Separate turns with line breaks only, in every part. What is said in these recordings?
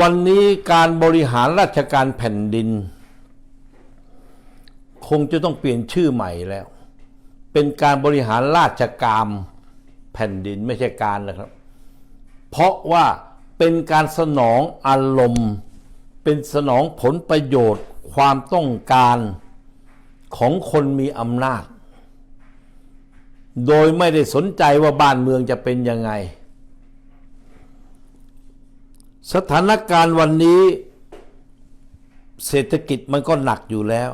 วันนี้การบริหารราชการแผ่นดิน คงจะต้องเปลี่ยนชื่อใหม่แล้ว เป็นการบริหารราชการแผ่นดินไม่ใช่การนะครับ เพราะว่าเป็นการสนองอารมณ์ เป็นสนองผลประโยชน์ ความต้องการของคนมีอำนาจ โดยไม่ได้สนใจว่าบ้านเมืองจะเป็นยังไง สถานการณ์วันนี้เศรษฐกิจมันก็หนักอยู่แล้ว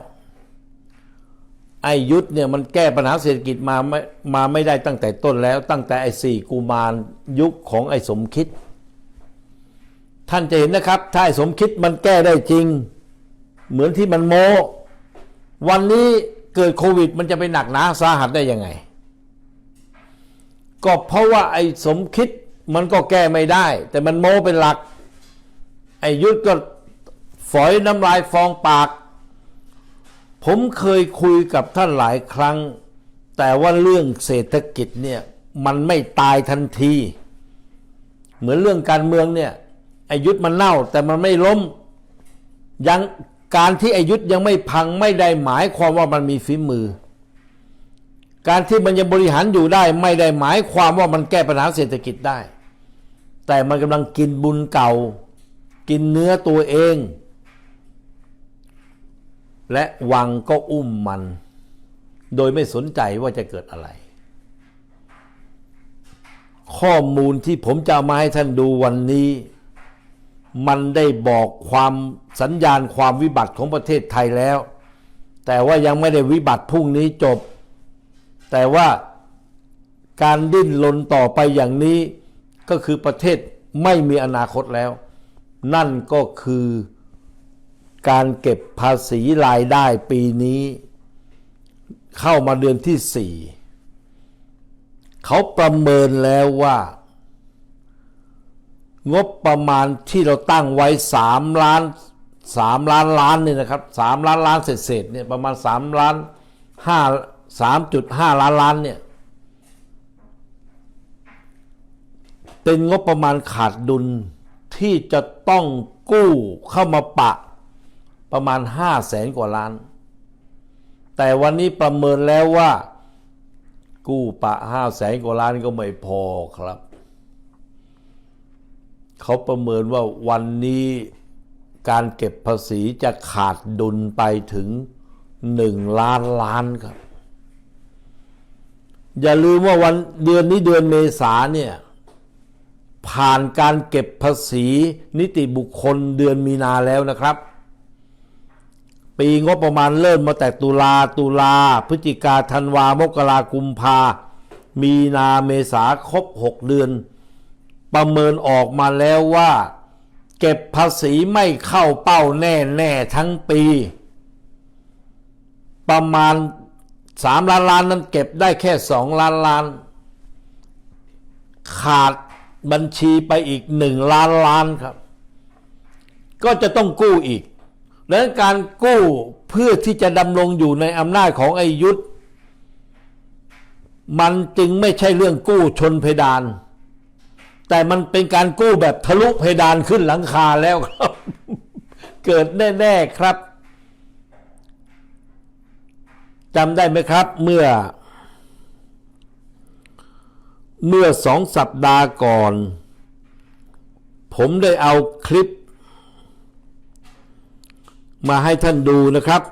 ไอ้ยุทธเนี่ยมันแก้ปัญหาเศรษฐกิจมาไม่มาไม่ได้ตั้งแต่ต้นแล้ว ตั้งแต่ไอ้สี่กุมารยุคของไอ้สมคิด ท่านจะเห็นนะครับ ถ้าไอ้สมคิดมันแก้ได้จริง เหมือนที่มันโม วันนี้เกิดโควิด มันจะไปหนักหนาสาหัสได้ยังไง ก็เพราะว่าไอ้สมคิดมันก็แก้ไม่ได้ แต่มันโมเป็นหลัก ไอ้ยุทธก็ฝอยน้ำลายฟองปาก ผมเคยคุยกับท่านหลายครั้ง แต่ว่าเรื่องเศรษฐกิจเนี่ยมันไม่ตายทันที เหมือนเรื่องการเมืองเนี่ยไอยุทธมันเน่าแต่มันไม่ล้มยังการที่ไอยุทธยังไม่พังไม่ได้หมายความว่ามันมีฝีมือ การที่มันยังบริหารอยู่ได้ ไม่ได้หมายความว่ามันแก้ปัญหาเศรษฐกิจได้ แต่มันกำลังกินบุญเก่า กินเนื้อตัวเอง และวังก็อุ้มมัน โดยไม่สนใจว่าจะเกิดอะไร ข้อมูลที่ผมจะมาให้ท่านดูวันนี้ มันได้บอกความสัญญาณความวิบัติของประเทศไทยแล้ว แต่ว่ายังไม่ได้วิบัติพรุ่งนี้จบ แต่ว่าการดิ้นรนต่อไปอย่างนี้ก็คือประเทศไม่มีอนาคตแล้ว นั่นก็คือการเก็บภาษีรายได้ปีนี้ เข้ามาเดือนที่สี่เขาประเมินแล้วว่า งบประมาณที่เราตั้งไว้สามล้านสามล้านล้านเนี่ยนะครับสามล้านล้านเศษๆเนี่ยประมาณสามล้านห้าสามจุดห้าล้านล้านเนี่ยเป็นงบประมาณขาดดุล ที่จะต้องกู้เข้ามาปะประมาณห้าแสนกว่าล้าน แต่วันนี้ประเมินแล้วว่า กู้ปะห้าแสนกว่าล้านก็ไม่พอครับ เขาประเมินว่าวันนี้การเก็บภาษีจะขาดดุลไปถึงหนึ่งล้านล้านครับ อย่าลืมว่าวันเดือนนี้เดือนเมษาเนี่ย ผ่านการเก็บภาษีนิติบุคคลเดือนมีนาแล้วนะครับ ปีงบประมาณเริ่มมาแต่ตุลาตุลาพฤศจิกาธันวามกรากุมภามีนาเมษาครบ 6 เดือน ประเมินออกมาแล้วว่า เก็บภาษีไม่เข้าเป้าแน่แน่ๆทั้งปี ประมาณ 3 ล้านล้านนั้นเก็บได้แค่ 2 ล้านล้าน ขาด บัญชีไปอีก1ล้านล้านครับ ก็จะต้องกู้อีกดังนั้นการกู้เพื่อที่จะดำรงอยู่ในอำนาจของไอยุทธมันจึงไม่ใช่เรื่องกู้ชนเพดาน แต่มันเป็นการกู้แบบทะลุเพดานขึ้นหลังคาแล้วครับ เกิดแน่ ๆ ครับจำได้ไหมครับเมื่อ เมื่อสองสัปดาห์ก่อน ผมได้เอาคลิป มาให้ท่านดูนะครับ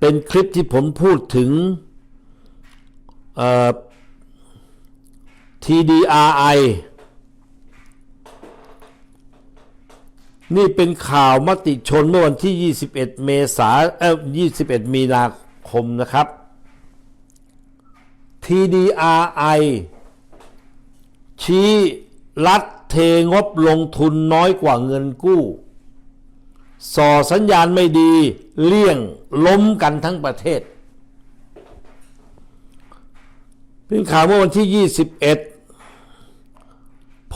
เป็นคลิปที่ผมพูดถึง TDRI นี่เป็นข่าวมติชนเมื่อวันที่ 21 เมษาเอ่อ21 มีนาคมนะครับ TDRI ชี้รัฐเทงบลงทุนน้อยกว่าเงินกู้ ส่อสัญญาณไม่ดีเลี่ยงล้มกันทั้งประเทศ เป็นข่าวเมื่อวันที่ 21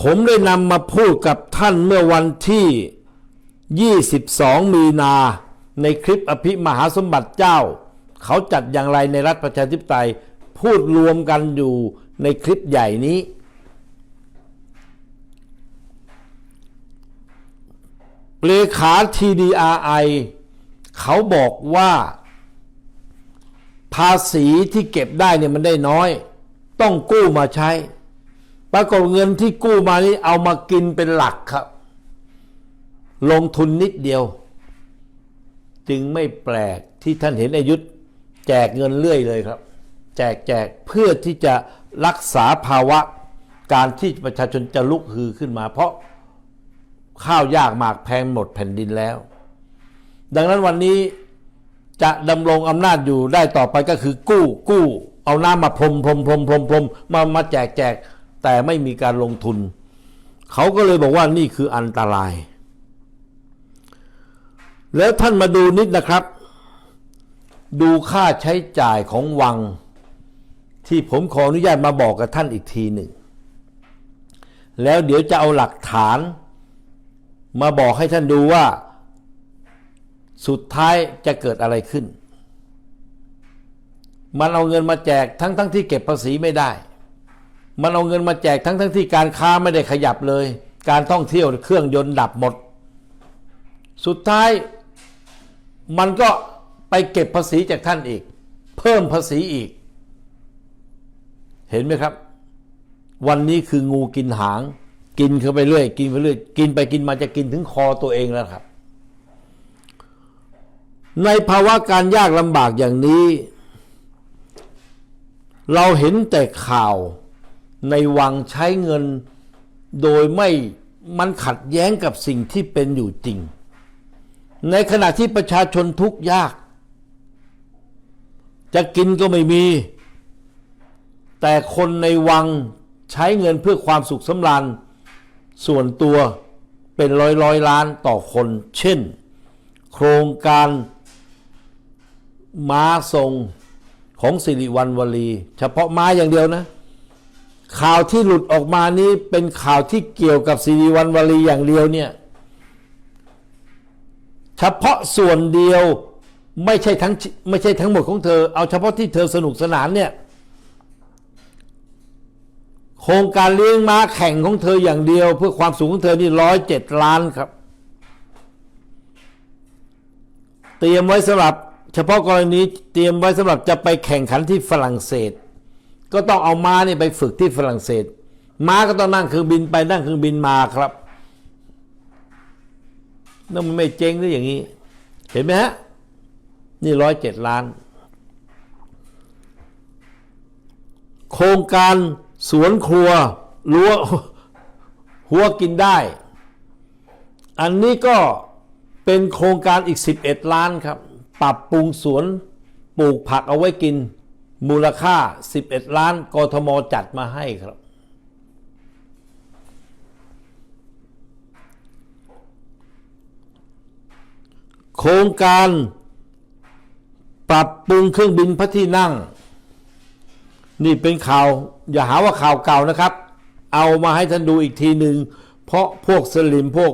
ผมได้นำมาพูดกับท่านเมื่อวันที่ 22 มีนาในคลิปอภิมหาสมบัติเจ้า เขาจัดอย่างไรในรัฐประชาธิปไตย พูดรวมกันอยู่ในคลิปใหญ่นี้ เลขา TDRI เขาบอกว่า ภาษีที่เก็บได้เนี่ยมันได้น้อย ต้องกู้มาใช้ ปรากฏเงินที่กู้มานี้เอามากินเป็นหลักครับ ลงทุนนิดเดียว จึงไม่แปลกที่ท่านเห็นอายุธแจกเงินเรื่อยเลยครับ แจกแจกเพื่อที่จะรักษาภาวะการที่ประชาชนจะลุกฮือขึ้นมา เพราะข้าวยากหมากแพงหมดแผ่นดินแล้ว ดังนั้นวันนี้จะดำรงอำนาจอยู่ได้ต่อไปก็คือกู้กู้เอาน้ำมาพรมพรมพรมพรมพรมมามาแจกแจกแต่ไม่มีการลงทุน เขาก็เลยบอกว่านี่คืออันตราย แล้วท่านมาดูนิดนะครับ ดูค่าใช้จ่ายของวัง ที่ผมขออนุญาตมาบอกกับท่านอีกทีหนึ่ง แล้วเดี๋ยวจะเอาหลักฐาน มาบอกให้ท่านดูว่า สุดท้ายจะเกิดอะไรขึ้น มันเอาเงินมาแจกทั้งทั้งที่เก็บภาษีไม่ได้ มันเอาเงินมาแจกทั้งทั้งที่การค้าไม่ได้ขยับเลย การท่องเที่ยวเครื่องยนต์ดับหมด สุดท้ายมันก็ไปเก็บภาษีจากท่านอีก เพิ่มภาษีอีก เห็นไหมครับ วันนี้คืองูกินหาง กินเข้าไปเรื่อย กินไปเรื่อย กินไปกินมาจะกินถึงคอตัวเองแล้วครับ ในภาวะการยากลำบากอย่างนี้ เราเห็นแต่ข่าวในวังใช้เงินโดยไม่มันขัดแย้งกับสิ่งที่เป็นอยู่จริง ในขณะที่ประชาชนทุกข์ยาก จะกินก็ไม่มี แต่คนในวังใช้เงินเพื่อความสุขสำราญส่วนตัวเป็นร้อยร้อยล้านต่อคน เช่น โครงการม้าทรงของสิริวัณวลี เฉพาะม้าอย่างเดียวนะ ข่าวที่หลุดออกมานี้เป็นข่าวที่เกี่ยวกับสิริวัณวลีอย่างเดียวเนี่ยเฉพาะส่วนเดียวไม่ใช่ทั้งไม่ใช่ทั้งหมดของเธอ เอาเฉพาะที่เธอสนุกสนานเนี่ย โครงการเลี้ยงม้าแข่งของเธออย่างเดียว เพื่อความสูงของเธอนี่ร้อยเจ็ดล้านครับ เตรียมไว้สำหรับ เฉพาะกรณีเตรียมไว้สำหรับจะไปแข่งขันที่ฝรั่งเศส ก็ต้องเอาม้านี่ไปฝึกที่ฝรั่งเศส ม้าก็ต้องนั่งเครื่องบินไปนั่งเครื่องบินมาครับนั่นมันไม่เจ๊งหรืออย่างนี้ เห็นไหมฮะนี่ร้อยเจ็ดล้าน โครงการ สวนครัวรั้วหัวกินได้ อันนี้ก็เป็นโครงการอีก 11 ล้านครับ ปรับปรุงสวนปลูกผักเอาไว้กิน มูลค่า 11 ล้านกทมจัดมาให้ครับ โครงการปรับปรุงเครื่องบินพระที่นั่ง นี่เป็นข่าว อย่าหาว่าข่าวเก่านะครับ เอามาให้ท่านดูอีกทีหนึ่งเพราะพวกสลิมพวก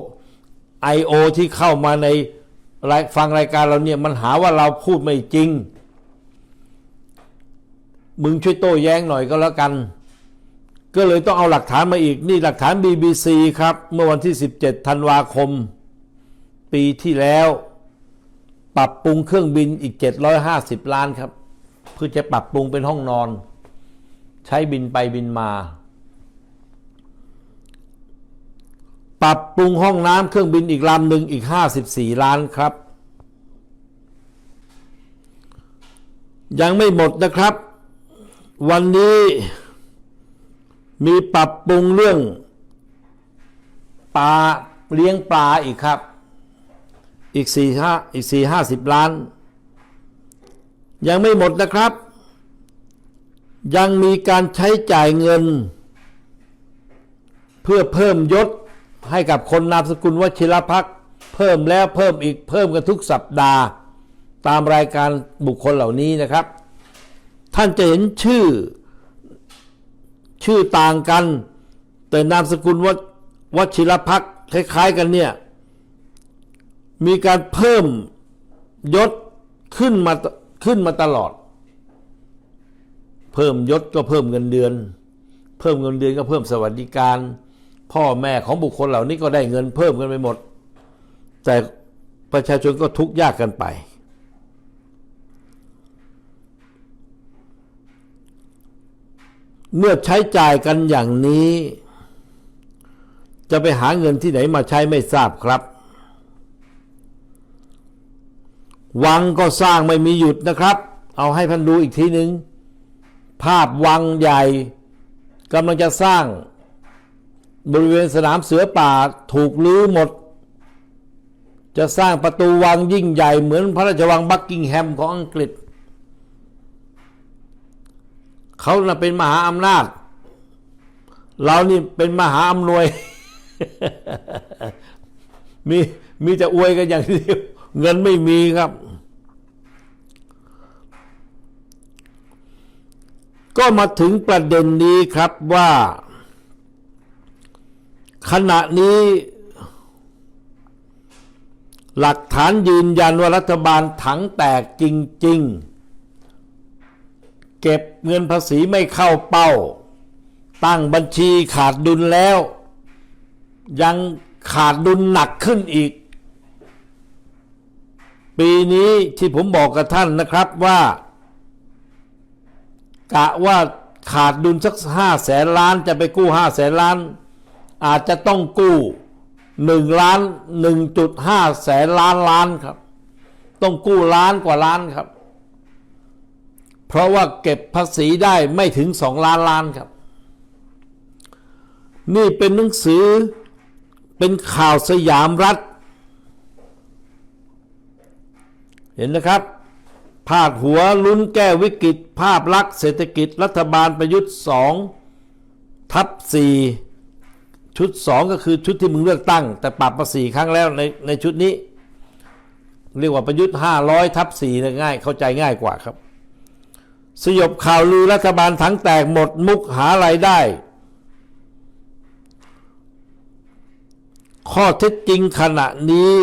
I.O. ที่เข้ามาในฟังรายการเราเนี่ยมันหาว่าเราพูดไม่จริง มึงช่วยโต้แย้งหน่อยก็แล้วกัน ก็เลยต้องเอาหลักฐานมาอีก นี่หลักฐาน BBC ครับ เมื่อวันที่ 17 ธันวาคม ปีที่แล้ว ปรับปรุงเครื่องบินอีก 750 ล้านครับ เพื่อจะปรับปรุงเป็นห้องนอน ใช้บินไปบินมา ปรับปรุงห้องน้ำเครื่องบินอีกลำหนึ่งอีก 54 ล้านครับ ยังไม่หมดนะครับ วันนี้มีปรับปรุงเรื่องปลาเลี้ยงปลาอีกครับ อีกสี่ห้าอีกสี่ห้าสิบล้าน ยังไม่หมดนะครับ ยังมีการใช้จ่ายเงิน เพื่อเพิ่มยศให้กับคนนามสกุลวชิรพักเพิ่มแล้วเพิ่มอีกเพิ่มกันทุกสัปดาห์ ตามรายการบุคคลเหล่านี้นะครับ ท่านจะเห็นชื่อ ชื่อต่างกัน แต่นามสกุลววชิรพักคล้าย ๆ กันเนี่ยมีการเพิ่มยศขึ้นมาขึ้นมาตลอด เพิ่มยศก็เพิ่มเงินเดือน เพิ่มเงินเดือนก็เพิ่มสวัสดิการ พ่อแม่ของบุคคลเหล่านี้ก็ได้เงินเพิ่มกันไปหมด แต่ประชาชนก็ทุกข์ยากกันไป เมื่อใช้จ่ายกันอย่างนี้ จะไปหาเงินที่ไหนมาใช้ไม่ทราบครับ วังก็สร้างไม่มีหยุดนะครับ เอาให้พันดูอีกทีหนึ่ง ภาพวังใหญ่กำลังจะสร้าง บริเวณสนามเสือป่าถูกลื้อหมด จะสร้างประตูวังยิ่งใหญ่เหมือนพระราชวังบักกิงแฮมของอังกฤษ เขาน่ะเป็นมหาอำนาจ เรานี่เป็นมหาอำนวย มีมีแต่อวยกันอย่างเดียวเงินไม่มีครับ ก็มาถึงประเด็นนี้ครับว่า ขณะนี้ หลักฐานยืนยันว่ารัฐบาลถังแตกจริง ๆ เก็บเงินภาษีไม่เข้าเป้า ตั้งบัญชีขาดดุลแล้ว ยังขาดดุลหนักขึ้นอีก ปีนี้ที่ผมบอกกับท่านนะครับว่า กะว่าขาดดุลสักห้าแสนล้านจะไปกู้ห้าแสนล้าน อาจจะต้องกู้หนึ่งล้านหนึ่งจุดห้าแสนล้านล้านครับ ต้องกู้ล้านกว่าล้านครับ เพราะว่าเก็บภาษีได้ไม่ถึงสองล้านล้านครับ นี่เป็นหนังสือเป็นข่าวสยามรัฐ เห็นนะครับ พาดหัวลุ้นแก้วิกฤต ภาพลักษณ์เศรษฐกิจรัฐบาลประยุทธ์สองทับสี่ชุดสองก็คือชุดที่มึงเลือกตั้ง แต่ปรับมาสี่ครั้งแล้วในในชุดนี้ เรียกว่าประยุทธ์ห้าร้อยทับสี่ง่าย เข้าใจง่ายกว่าครับ สยบข่าวลือรัฐบาลทั้งแตกหมดมุกหาไรายได้ ข้อเท็จจริงขณะนี้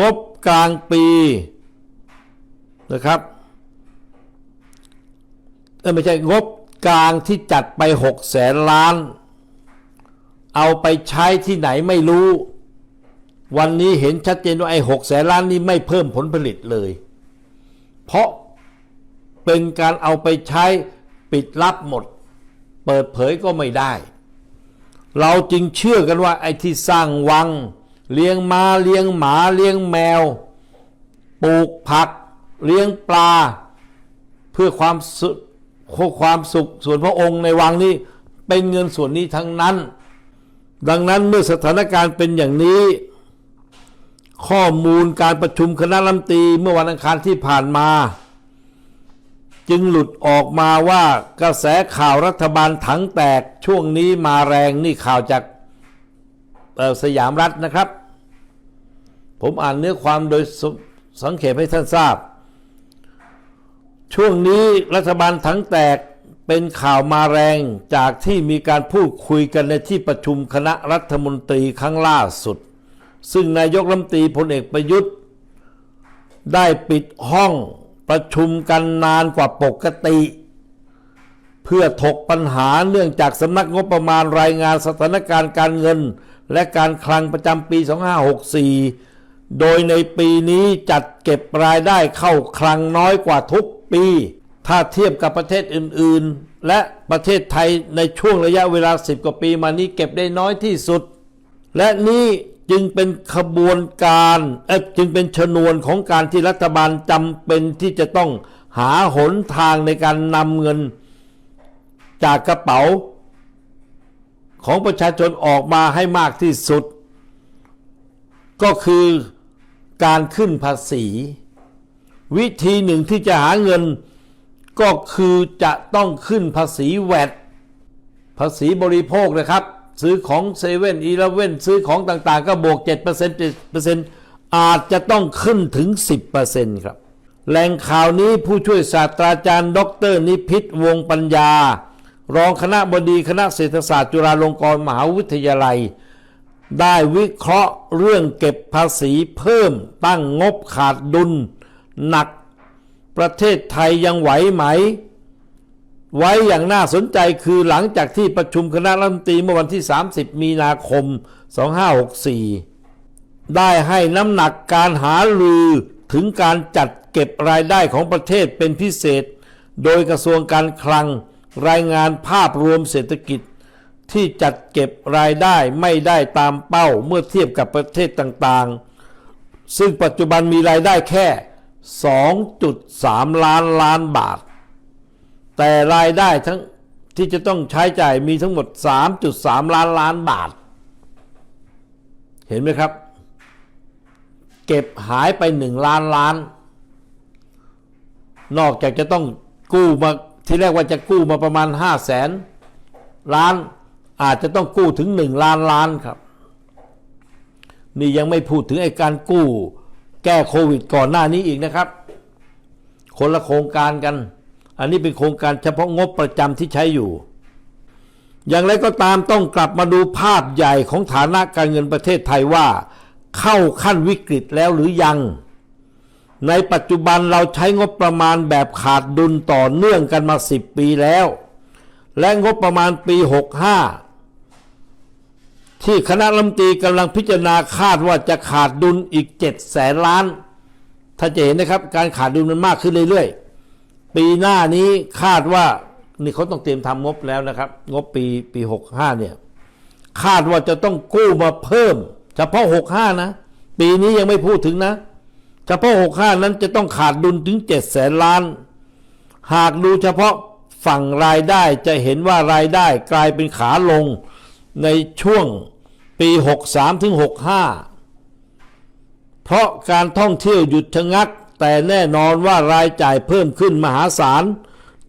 งบ กลางปีนะครับเออไม่ใช่งบกลางที่จัดไปหกแสนล้าน เอาไปใช้ที่ไหนไม่รู้ วันนี้เห็นชัดเจนว่าไอ้หกแสนล้านนี้ไม่เพิ่มผลผลิตเลย เพราะเป็นการเอาไปใช้ปิดลับหมด เปิดเผยก็ไม่ได้ เราจึงเชื่อกันว่าไอ้ที่สร้างวัง เลี้ยงมา้าเลี้ยงหมาเลี้ยงแมว ปลูกผัก เลี้ยงปลา เพื่อความสุความสุขส่วนพระองค์ในวังนี้เป็นเงินส่วนนี้ทั้งนั้น ดังนั้นเมื่อสถานการณ์เป็นอย่างนี้ ข้อมูลการประชุมคณะรัฐมนตรีเมื่อวันอังคารที่ผ่านมา จึงหลุดออกมาว่ากระแสข่าวรัฐบาลถังแตกช่วงนี้มาแรงนี่ข่าวจากสยามรัฐนะครับ ผมอ่านเนื้อความโดยสสังเขปให้ท่านทราบ ช่วงนี้รัฐบาลถังแตกเป็นข่าวมาแรงจากที่มีการพูดคุยกันในที่ประชุมคณะรัฐมนตรีครั้งล่าสุด ซึ่งนายกรัฐมนตรีพลเอกประยุทธ์ ได้ปิดห้องประชุมกันนานกว่าปกติ เพื่อถกปัญหาเนื่องจากสำนักงบประมาณรายงานสถานการณ์การเงิน และการคลังประจำปี 2564 โดยในปีนี้จัดเก็บรายได้เข้าคลังน้อยกว่าทุกปี ถ้าเทียบกับประเทศอื่น ๆ และประเทศไทยในช่วงระยะเวลา 10 กว่าปีมานี้เก็บได้น้อยที่สุด และนี่จึงเป็นขบวนการเอจึงเป็นชนวนของการที่รัฐบาลจำเป็นที่จะต้องหาหนทางในการนำเงิน จากกระเป๋า ของประชาชนออกมาให้มากที่สุด ก็คือ การขึ้นภาษี วิธีหนึ่งที่จะหาเงินก็คือจะต้องขึ้นภาษีแวดภาษีบริโภคนะครับ ซื้อของเซเว่นอีเลเว่นซื้อของต่างๆ ก็บวก 7% 7%อาจจะต้องขึ้นถึง 10%ครับแหล่งข่าวนี้ผู้ช่วยศาสตราจารย์ ดร นิพิษวงปัญญา รองคณะบดีคณะเศรษฐศาสตร์จุฬาลงกรณ์มหาวิทยาลัย ได้วิเคราะห์เรื่องเก็บภาษีเพิ่มตั้งงบขาดดุล หนักประเทศไทยยังไหวไหม ไว้อย่างน่าสนใจคือหลังจากที่ประชุมคณะรัฐมนตรีเมื่อวันที่ 30 มีนาคม 2564 ได้ให้น้ำหนักการหาลือถึงการจัดเก็บรายได้ของประเทศเป็นพิเศษ โดยกระทรวงการคลังรายงานภาพรวมเศรษฐกิจ ที่จัดเก็บรายได้ไม่ได้ตามเป้าเมื่อเทียบกับประเทศต่างๆ ซึ่งปัจจุบันมีรายได้แค่ 2.3 ล้านล้านบาท แต่รายได้ทั้งที่จะต้องใช้จ่ายมีทั้งหมด 3.3 ล้านล้านบาท เห็นไหมครับ เก็บหายไป 1 ล้านล้าน นอกจากจะต้องกู้มาที่แรกว่าจะกู้มาประมาณ 5 0 0แสนล้าน อาจจะต้องกู้ถึง1ล้านล้านครับ นี่ยังไม่พูดถึงไอ้การกู้แก้โควิดก่อนหน้านี้อีกนะครับ คนละโครงการกัน อันนี้เป็นโครงการเฉพาะงบประจำที่ใช้อยู่ อย่างไรก็ตามต้องกลับมาดูภาพใหญ่ของฐานะการเงินประเทศไทยว่า เข้าขั้นวิกฤตแล้วหรือยัง ในปัจจุบันเราใช้งบประมาณแบบขาดดุลต่อเนื่องกันมา 10 ปีแล้ว และงบประมาณปี 65 ที่คณะรัฐมนตรีกำลังพิจารณาคาดว่าจะขาดดุลอีก7แสนล้าน ถ้าจะเห็นนะครับ การขาดดุลมันมากขึ้นเรื่อยๆ ปีหน้านี้คาดว่านี่เขาต้องเตรียมทำงบแล้วนะครับ งบปีปี65เนี่ย คาดว่าจะต้องกู้มาเพิ่ม เฉพาะ65นะ ปีนี้ยังไม่พูดถึงนะ เฉพาะ65นั้นจะต้องขาดดุลถึง7แสนล้าน หากดูเฉพาะฝั่งรายได้จะเห็นว่ารายได้กลายเป็นขาลงในช่วง ปี 63 ถึง 65 เพราะการท่องเที่ยวหยุดชะงัก แต่แน่นอนว่ารายจ่ายเพิ่มขึ้นมหาศาล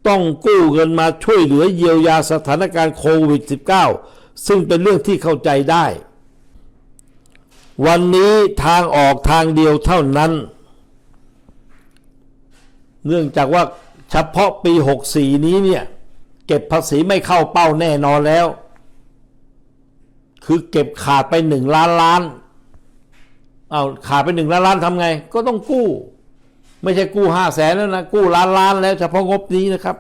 ต้องกู้เงินมาช่วยเหลือเยียวยาสถานการณ์โควิด -19 ซึ่งเป็นเรื่องที่เข้าใจได้ วันนี้ทางออกทางเดียวเท่านั้น เนื่องจากว่าเฉพาะปี 64 นี้เนี่ย เก็บภาษีไม่เข้าเป้าแน่นอนแล้ว คือเก็บขาดไปหนึ่งล้านล้านเอาขาดไปหนึ่งล้านล้านทำไง ก็ต้องกู้ ไม่ใช่กู้ห้าแสนแล้วนะ กู้ล้านล้านแล้วเฉพาะงบนี้นะครับ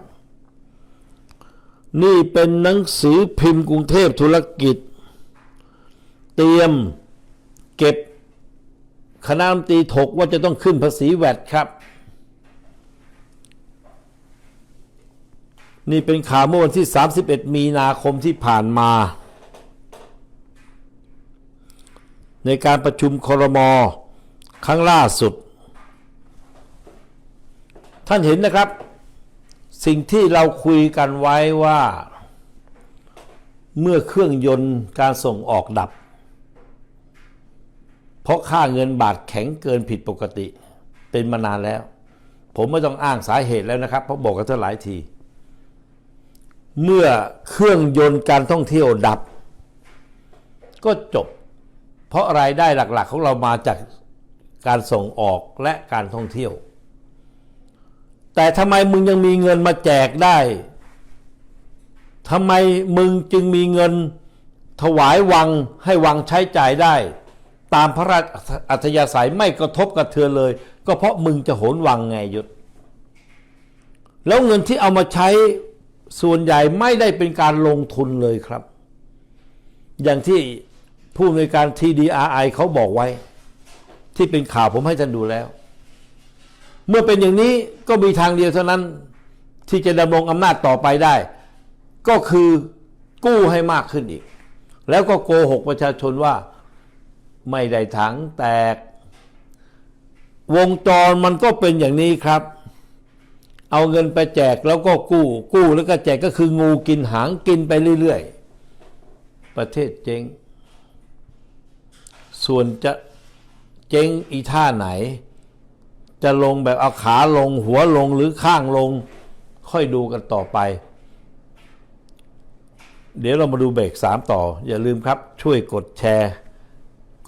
นี่เป็นหนังสือพิมพ์กรุงเทพธุรกิจ เตรียมเก็บคณะรัฐมนตรีถกว่าจะต้องขึ้นภาษีแวดครับ นี่เป็นข่าวเมื่อวันที่ 31 มีนาคมที่ผ่านมา ในการประชุมครมครั้งล่าสุด ท่านเห็นนะครับ สิ่งที่เราคุยกันไว้ว่า เมื่อเครื่องยนต์การส่งออกดับ เพราะค่าเงินบาทแข็งเกินผิดปกติเป็นมานานแล้ว ผมไม่ต้องอ้างสาเหตุแล้วนะครับ เพราะบอกกันเท่าหลายที เมื่อเครื่องยนต์การท่องเที่ยวดับ ก็จบ เพราะรายได้หลักๆของเรามาจากการส่งออกและการท่องเที่ยว แต่ทำไมมึงยังมีเงินมาแจกได้ทำไมมึงจึงมีเงินถวายวังให้วังใช้จ่ายได้ ตามพระราชอัธยาศัยไม่กระทบกระเทือนเลย ก็เพราะมึงจะโหนวังไงยุทธแล้วเงินที่เอามาใช้ส่วนใหญ่ไม่ได้เป็นการลงทุนเลยครับ อย่างที่ ผู้อำนวยการ TDRI เขาบอกไว้ ที่เป็นข่าวผมให้ท่านดูแล้ว เมื่อเป็นอย่างนี้ก็มีทางเดียวเท่านั้นที่จะดำรงอำนาจต่อไปได้ ก็คือกู้ให้มากขึ้นอีก แล้วก็โกหกประชาชนว่าไม่ได้ถังแตก วงจรมันก็เป็นอย่างนี้ครับ เอาเงินไปแจกแล้วก็กู้ กู้แล้วก็แจกก็คืองูกินหางกินไปเรื่อย ๆ ประเทศเจ๊ง ส่วนจะเจ๊งอีท่าไหน จะลงแบบเอาขาลงหัวลงหรือข้างลง ค่อยดูกันต่อไป เดี๋ยวเรามาดูเบรกสามต่อ อย่าลืมครับ ช่วยกดแชร์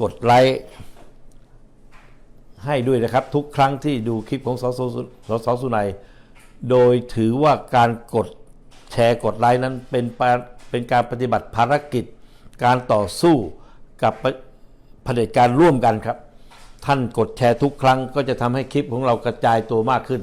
กดไลค์ให้ด้วยนะครับ ทุกครั้งที่ดูคลิปของสสสุสสสุนัย โดยถือว่าการกดแชร์กดไลค์นั้นเป็นเป็นการปฏิบัติภารกิจ การต่อสู้กับ เผด็จการร่วมกันครับ ท่านกดแชร์ทุกครั้งก็จะทำให้คลิปของเรากระจายตัวมากขึ้น